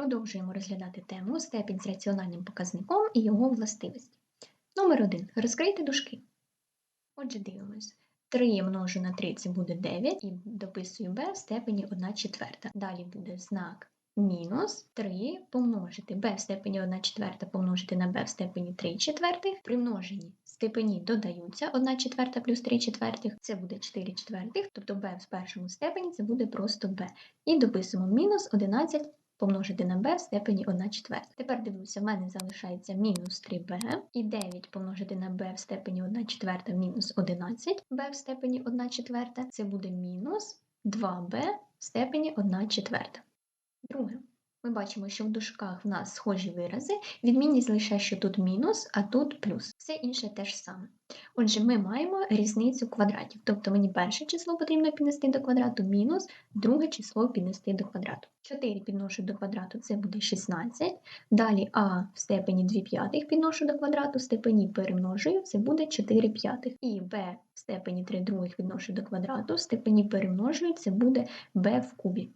Продовжуємо розглядати тему степінь з раціональним показником і його властивості. Номер 1. Розкрийте дужки. Отже, дивимось. 3 множу на 3 це буде 9 і дописую b в степені 1 четверта. Далі буде знак мінус 3 помножити b в степені 1 четверта помножити на b в степені 3 четвертих. При множенні степені додаються 1 четверта плюс 3 четвертих, це буде 4 четвертих, тобто b в першому степені це буде просто b. І дописуємо мінус 11 помножити на b в степені 1 четверта. Тепер дивлюся, в мене залишається мінус 3b і 9 помножити на b в степені 1 четверта мінус 11 b в степені 1 четверта. Це буде мінус 2b в степені 1 четверта. Друге. Ми бачимо, що в дужках в нас схожі вирази, відмінність лише, що тут мінус, а тут плюс. Все інше те ж саме. Отже, ми маємо різницю квадратів. Тобто мені перше число потрібно піднести до квадрату, мінус друге число піднести до квадрату. 4 підношу до квадрату, це буде 16. Далі а в степені 2 п'ятих підношу до квадрату, в степені перемножую, це буде 4 п'ятих. І b в степені 3 других підношу до квадрату, в степені перемножую, це буде b в кубі.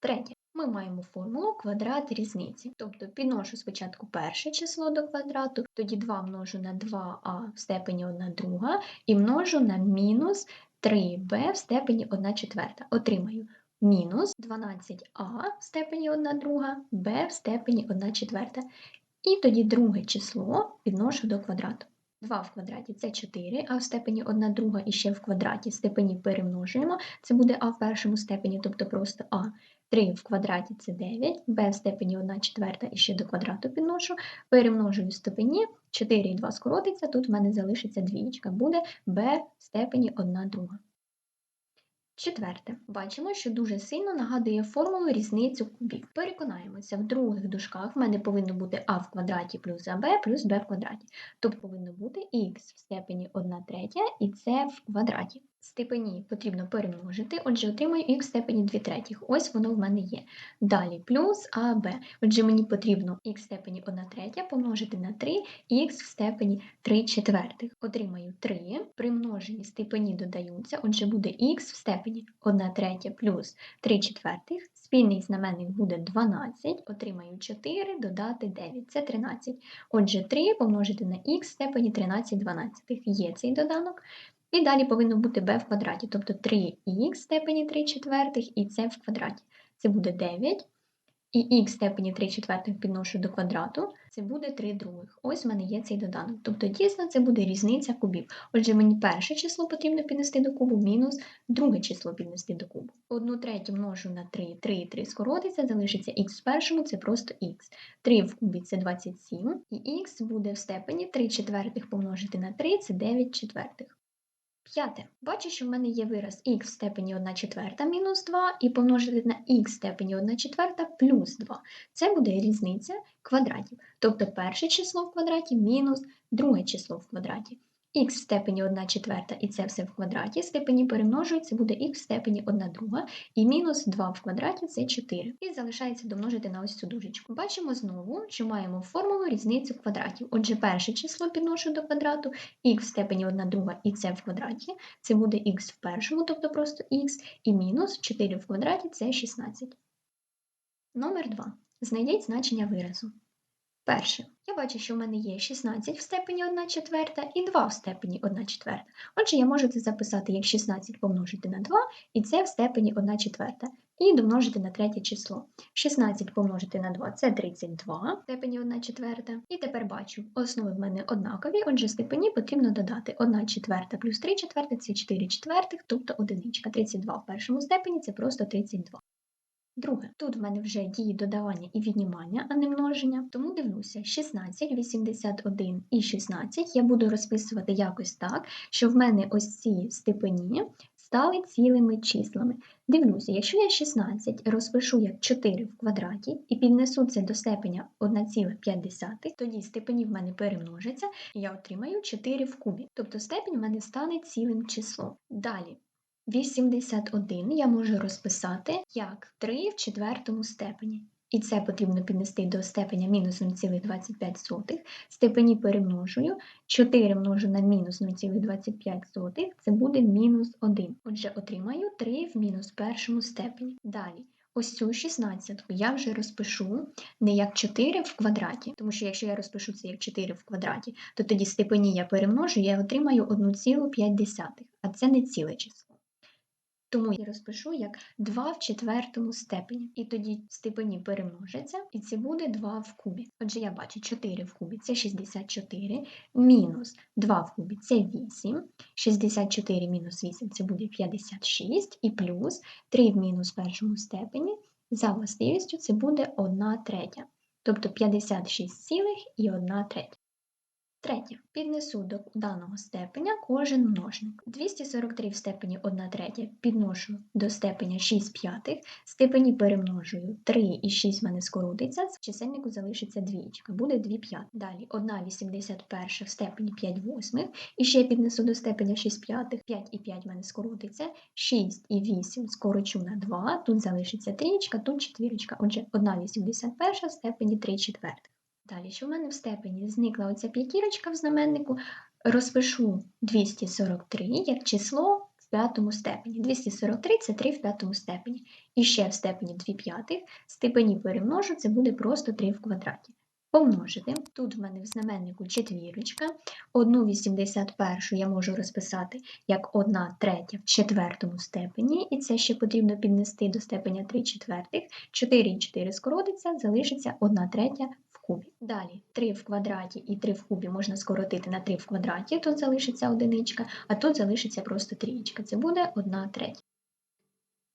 Третє. Ми маємо формулу квадрат різниці. Тобто підношу спочатку перше число до квадрату, тоді 2 множу на 2а в степені 1 друга і множу на мінус 3b в степені 1 четверта. Отримаю мінус 12а в степені 1 друга, b в степені 1 четверта. І тоді друге число підношу до квадрату. 2 в квадраті це 4, а в степені 1 друга і ще в квадраті степені перемножуємо. Це буде а в першому степені, тобто просто а. 3 в квадраті це 9, b в степені 1 четверта і ще до квадрату підношу. Перемножую степені, 4 і 2 скоротиться, тут в мене залишиться двічка, буде b в степені 1 друга. Четверте, бачимо, що дуже сильно нагадує формулу різницю кубів. Переконаємося, в других дужках в мене повинно бути а в квадраті плюс аб плюс b в квадраті. Тобто повинно бути х в степені 1 третя і це в квадраті. Степені потрібно перемножити, отже, отримую х в степені 2 третіх. Ось воно в мене є. Далі плюс аб. Отже, мені потрібно х в степені 1 третя помножити на 3, х в степені 3 четвертих. Отримаю 3. При множенні степені додаються, отже, буде х в степені 1 третя плюс 3 четвертих. Спільний знаменник буде 12, отримаю 4, додати 9, це 13. Отже, 3 помножити на х в степені 13 дванадцятих. Є цей доданок. І далі повинно бути b в квадраті, тобто 3х в степені 3 четвертих і це в квадраті. Це буде 9. І х в степені 3 четвертих підношу до квадрату, це буде 3 других. Ось в мене є цей доданок. Тобто, дійсно, це буде різниця кубів. Отже, мені перше число потрібно піднести до кубу, мінус друге число піднести до кубу. Одну третю множу на 3, 3 і 3 скоротиться, залишиться х в першому, це просто х. 3 в кубі це 27, і х буде в степені 3 четвертих помножити на 3 це 9 четвертих. П'яте. Бачу, що в мене є вираз х в степені 1 четверта мінус 2 і помножити на х в степені 1 четверта плюс 2. Це буде різниця квадратів. Тобто перше число в квадраті мінус друге число в квадраті х в степені 1 четверта, і це все в квадраті, степені перемножується, буде х в степені 1 друга, і мінус 2 в квадраті це 4. І залишається домножити на ось цю дужечку. Бачимо знову, що маємо формулу різницю квадратів. Отже, перше число підношу до квадрату, х в степені 1 друга і це в квадраті, це буде х в першому, тобто просто х, і мінус 4 в квадраті це 16. Номер 2. Знайдіть значення виразу. Перше, я бачу, що в мене є 16 в степені 1 четверта і 2 в степені 1 четверта. Отже, я можу це записати як 16 помножити на 2, і це в степені 1 четверта. І домножити на третє число. 16 помножити на 2 це 32 в степені 1 четверта. І тепер бачу, основи в мене однакові, отже, степені потрібно додати 1 четверта плюс 3 четверта це 4 четвертих, тобто одиничка. 32 в першому степені це просто 32. Друге, тут в мене вже дії додавання і віднімання, а не множення, тому дивлюся 16, 81 і 16 я буду розписувати якось так, що в мене ось ці степені стали цілими числами. Дивлюся, якщо я 16 розпишу як 4 в квадраті і піднесу це до степеня 1,5, тоді степені в мене перемножаться, і я отримаю 4 в кубі. Тобто степень в мене стане цілим числом. Далі. 81 я можу розписати як 3 в четвертому степені. І це потрібно піднести до степеня мінус 0,25. Степені перемножую. 4 множу на мінус 0,25, це буде мінус 1. Отже, отримаю 3 в мінус першому степені. Далі Ось цю 16 я вже розпишу не як 4 в квадраті, тому що якщо я розпишу це як 4 в квадраті, то тоді степені я перемножу, я отримаю 1,5, а це не ціле число. Тому я розпишу як 2 в четвертому степені. І тоді степені перемножаться, і це буде 2 в кубі. Отже, я бачу 4 в кубі це 64, мінус 2 в кубі це 8, 64 мінус 8 це буде 56, і плюс 3 в мінус першому степені, за властивістю це буде 1 третя. Тобто 56 цілих і 1 третя. Третє. Піднесу до даного степеня кожен множник. 243 в степені 1 третя підношу до степеня 6 п'ятих, степені перемножую 3 і 6 в мене скоротиться, в чисельнику залишиться двічка, буде 2 п'ятих. Далі 1 81 в степені 5 восьмих, і ще піднесу до степеня 6 п'ятих, 5 і 5 в мене скоротиться, 6 і 8 скорочу на 2, тут залишиться трієчка, тут четвірочка. Отже, 1 81 в степені 3 четвертих. Далі, що в мене в степені зникла оця п'ятірочка в знаменнику, розпишу 243 як число в п'ятому степені. 243 це 3 в п'ятому степені. І ще в степені 2 п'ятих, степені перемножу, це буде просто 3 в квадраті. Помножити. Тут в мене в знаменнику четвірочка. 1,81 я можу розписати як 1 третя в четвертому степені, і це ще потрібно піднести до степеня 3 четвертих. 4 і 4 скоротиться, залишиться 1 третя кубі. Далі 3 в квадраті і 3 в кубі можна скоротити на 3 в квадраті, тут залишиться одиничка, а тут залишиться просто трієчка. Це буде 1 третя.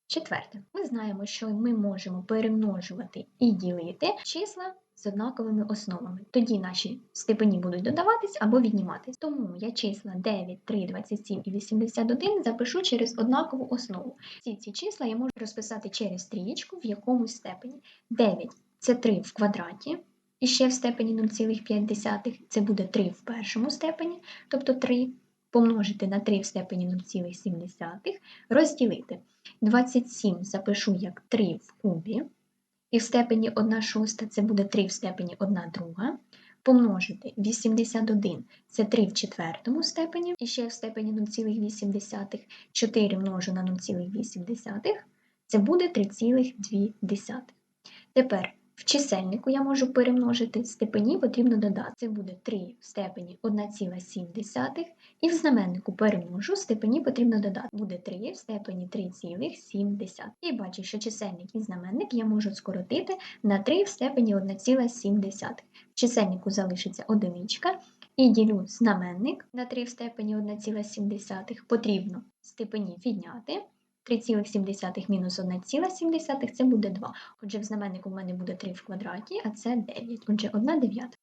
Четверте, ми знаємо, що ми можемо перемножувати і ділити числа з однаковими основами. Тоді наші степені будуть додаватись або відніматись. Тому я числа 9, 3, 27 і 81 запишу через однакову основу. Всі ці числа я можу розписати через трієчку в якомусь степені. 9 це 3 в квадраті. І ще в степені 0,5 це буде 3 в першому степені, тобто 3 помножити на 3 в степені 0,7, розділити. 27 запишу як 3 в кубі, і в степені 1 шоста це буде 3 в степені 1 друга. Помножити 81 це 3 в четвертому степені, і ще в степені 0,8, 4 множу на 0,8, це буде 3,2. Тепер в чисельнику я можу перемножити, степені потрібно додати. Це буде 3 в степені 1,7, і в знаменнику перемножу, степені потрібно додати. Буде 3 в степені 3,7. І бачу, що чисельник і знаменник я можу скоротити на 3 в степені 1,7. В чисельнику залишиться одиничка. І ділю знаменник на 3 в степені 1,7 потрібно степені відняти. 3,7 мінус 1,7 це буде 2. Отже, в знаменнику в мене буде 3 в квадраті, а це 9. Отже, 1 дев'ята.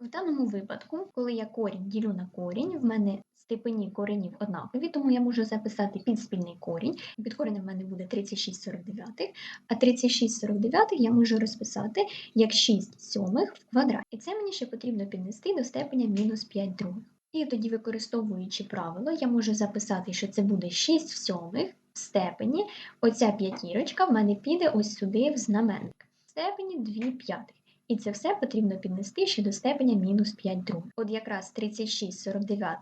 В даному випадку, коли я корінь ділю на корінь, в мене степені коренів однакові, тому я можу записати підспільний корінь. Під коренем в мене буде 36,49, а 36,49 я можу розписати як 6 сьомих в квадраті. І це мені ще потрібно піднести до степеня мінус 5 других. І тоді, використовуючи правило, я можу записати, що це буде 6 сьомих степені оця п'ятірочка в мене піде ось сюди в знаменник. В степені 2 п'ятих. І це все потрібно піднести ще до степеня мінус 5 других. От якраз 36 49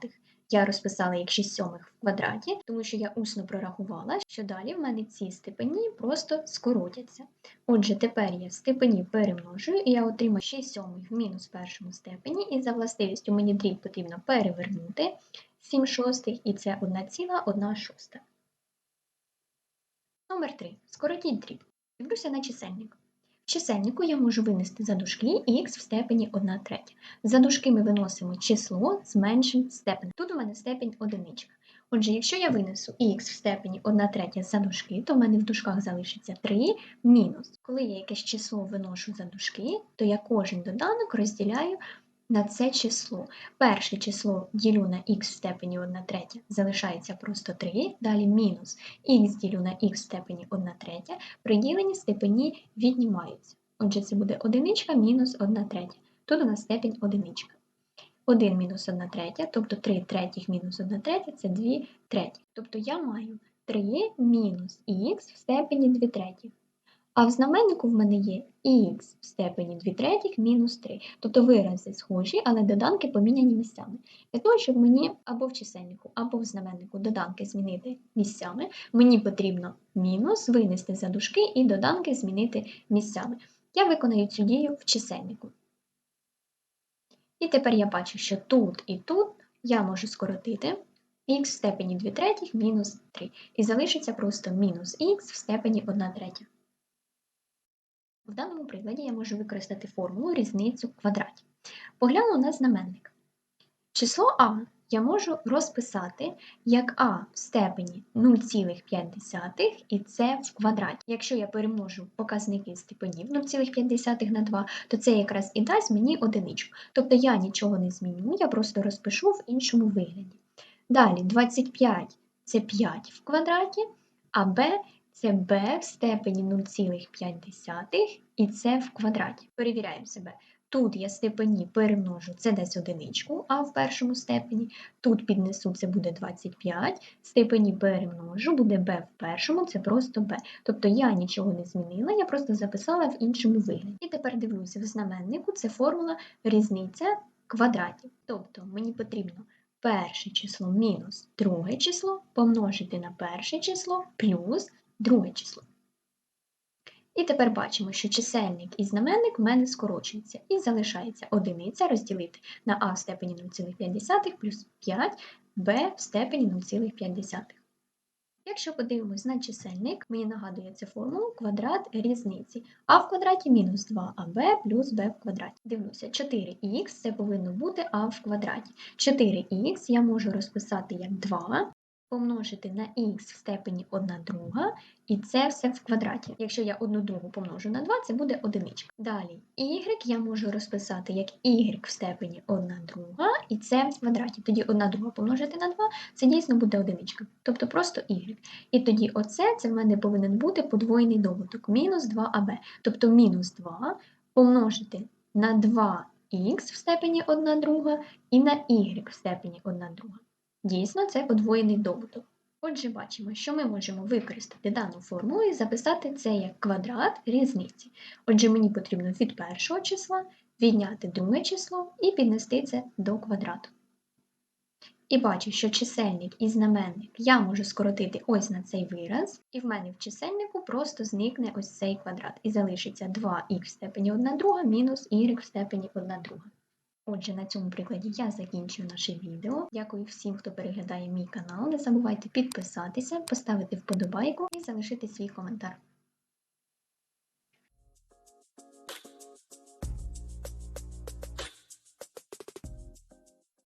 я розписала як 6 сьомих в квадраті, тому що я усно прорахувала, що далі в мене ці степені просто скоротяться. Отже, тепер я степені перемножую, і я отримаю 6 сьомих в мінус першому степені, і за властивістю мені дріб потрібно перевернути 7 шостих, і це 1,1 шоста. Номер 3. Скоротіть дріб. Дивлюся на чисельник. В чисельнику я можу винести за дужки х в степені 1 третя. За дужки ми виносимо число з меншим степенем. Тут у мене степень одиничка. Отже, якщо я винесу х в степені 1 третя за дужки, то в мене в дужках залишиться 3 мінус. Коли я якесь число виношу за дужки, то я кожен доданок розділяю на це число. Перше число ділю на х в степені 1 третя, залишається просто 3, далі мінус х ділю на х в степені 1 третя, приділені степені віднімаються. Отже, це буде одиничка мінус 1 третя. Тут у нас степень одиничка. 1 мінус 1 третя, тобто 3 третіх мінус 1 третя це 2 треті. Тобто я маю 3 мінус х в степені 2 третіх. А в знаменнику в мене є х в степені 2 третіх мінус 3. Тобто вирази схожі, але доданки поміняні місцями. Для того, щоб мені або в чисельнику, або в знаменнику доданки змінити місцями, мені потрібно мінус винести за дужки і доданки змінити місцями. Я виконаю цю дію в чисельнику. І тепер я бачу, що тут і тут я можу скоротити х в степені 2 третіх мінус 3. І залишиться просто мінус х в степені 1 третя. В даному прикладі я можу використати формулу різницю в квадраті. Погляну на знаменник. Число а я можу розписати як а в степені 0,5 і це в квадраті. Якщо я перемножу показники степенів 0,5 на 2, то це якраз і дасть мені одиничку. Тобто я нічого не зміню, я просто розпишу в іншому вигляді. Далі 25 це 5 в квадраті, а b це b в степені 0,5 і це в квадраті. Перевіряємо себе. Тут я степені перемножу, це десь одиничку, а в першому степені. Тут піднесу, це буде 25, степені перемножу, буде b в першому, це просто b. Тобто я нічого не змінила, я просто записала в іншому вигляді. І тепер дивлюся, в знаменнику це формула різниця квадратів. Тобто мені потрібно перше число мінус друге число помножити на перше число плюс друге число. І тепер бачимо, що чисельник і знаменник в мене скорочуються. І залишається одиниця розділити на а в степені 0,5 плюс 5 b в степені 0,5. Якщо подивимось на чисельник, мені нагадує цю формулу квадрат різниці. а в квадраті мінус 2аб плюс b в квадраті. Дивлюся, 4х це повинно бути а в квадраті. 4х я можу розписати як 2 помножити на х в степені 1 друга, і це все в квадраті. Якщо я 1 другу помножу на 2, це буде одиничка. Далі y я можу розписати як y в степені 1 друга, і це в квадраті. Тоді 1 друга помножити на 2, це дійсно буде одиничка. Тобто просто y. І тоді оце це в мене повинен бути подвоєний добуток, мінус 2аб. Тобто мінус 2 помножити на 2х в степені 1 друга і на y в степені 1 друга. Дійсно, це подвоєний добуток. Отже, бачимо, що ми можемо використати дану формулу і записати це як квадрат різниці. Отже, мені потрібно від першого числа відняти друге число і піднести це до квадрату. І бачу, що чисельник і знаменник я можу скоротити ось на цей вираз, і в мене в чисельнику просто зникне ось цей квадрат. І залишиться 2х в степені 1 друга мінус y в степені 1 друга. Отже, на цьому прикладі я закінчую наше відео. Дякую всім, хто переглядає мій канал. Не забувайте підписатися, поставити вподобайку і залишити свій коментар.